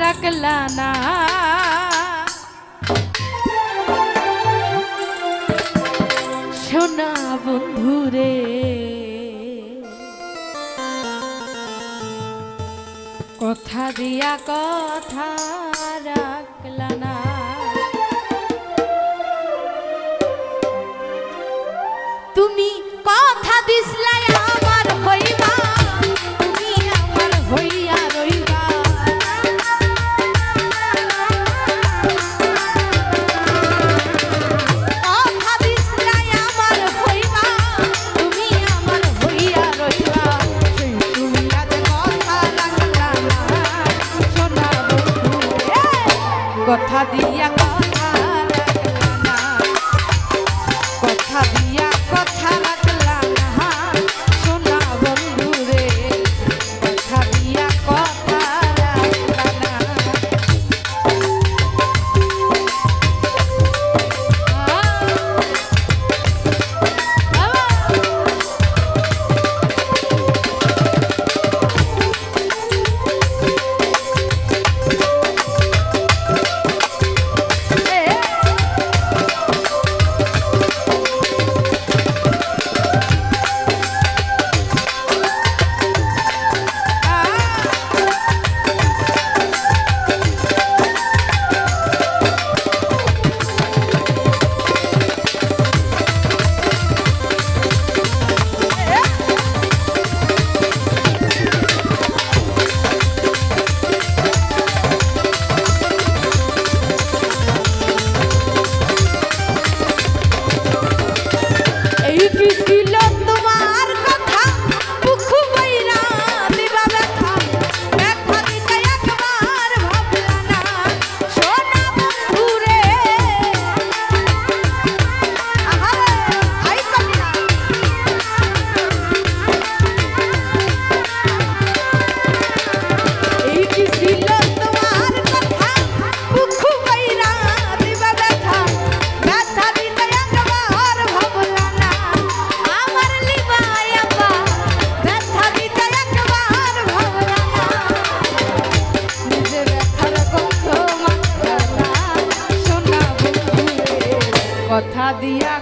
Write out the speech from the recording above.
রাখলা না সোনা বন্ধুরে কথা দিয়া কথা রাখলা না তুমি কথা দিসলাই আমার হইব কথা দিয়া